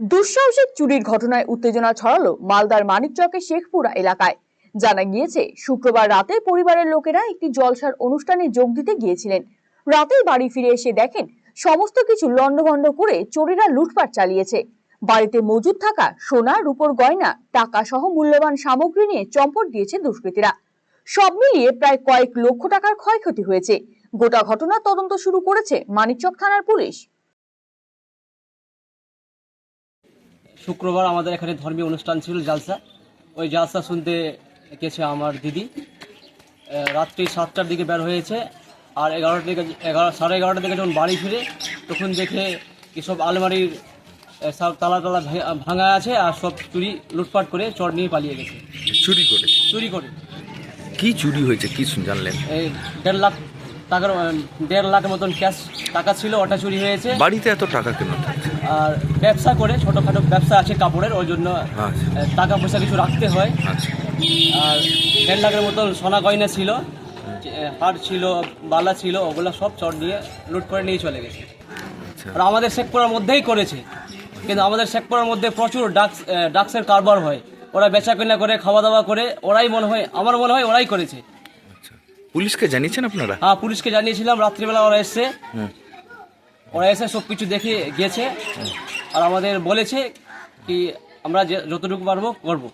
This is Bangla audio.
দুঃসাহসিক চুরির ঘটনায় উত্তেজনা ছড়ালো মালদার মানিকচকের শেখপুরা এলাকায়। জানা গিয়েছে, শুক্রবার রাতে পরিবারের লোকেরা একটি জলসার অনুষ্ঠানে যোগ দিতে গিয়েছিলেন। রাতেই বাড়ি ফিরে এসে দেখেন, সমস্ত কিছু লণ্ডভণ্ড করে চোরেরা লুটপাট চালিয়েছে। বাড়িতে মজুদ থাকা সোনা, রূপোর গয়না, টাকা সহ মূল্যবান সামগ্রী নিয়ে চম্পট দিয়েছে দুষ্কৃতীরা। সব মিলিয়ে প্রায় কয়েক লক্ষ টাকার ক্ষয়ক্ষতি হয়েছে। গোটা ঘটনা তদন্ত শুরু করেছে মানিকচক থানার পুলিশ। শুক্রবার আমাদের এখানে ধর্মীয় অনুষ্ঠান ছিল জালসা। ওই জালসা শুনতে গেছে আমার দিদি। রাত্রি সাতটার দিকে বের হয়েছে আর এগারোটা দিকে এগারো সাড়ে এগারোটার দিকে যখন বাড়ি ফিরে তখন দেখে এসব আলমারির সব তালা তালা ভাঙা আছে আর সব চুরি লুটপাট করে চর নিয়ে পালিয়ে গেছে। চুরি করে চুরি করে। কি চুরি হয়েছে? কি জানলেন? এই দেড় লাখ টাকার দেড় লাখের মতন ক্যাশ টাকা ছিল ওটা চুরি হয়েছে। বাড়িতে এত টাকা কেন? আর ব্যবসা করে ছোটোখাটো ব্যবসা আছে কাপড়ের ওই জন্য আচ্ছা। টাকা পয়সা কিছু রাখতে হয়। আচ্ছা। আর দেড় লাখের মতন সোনা গয়না ছিল হার ছিল বালা ছিল ওগুলো সব চট দিয়ে লুট করে নিয়ে চলে গেছে। আচ্ছা। আর আমাদের শেখপুরার মধ্যেই করেছে। কিন্তু আমাদের শেখপুরার মধ্যে প্রচুর ডাক্স ডাক্সের কারবার হয়। ওরা বেচা কেনা করে খাওয়া দাওয়া করে ওরাই মনে হয় আমার মনে হয় ওরাই করেছে। পুলিশকে জানিয়েছেন আপনারা? হ্যাঁ পুলিশকে জানিয়েছিলাম রাত্রিবেলা ওরা এসছে। ওরা এসে সব কিছু দেখে গেছে আর আমাদের বলেছে কি আমরা যতটুকু পারব করব।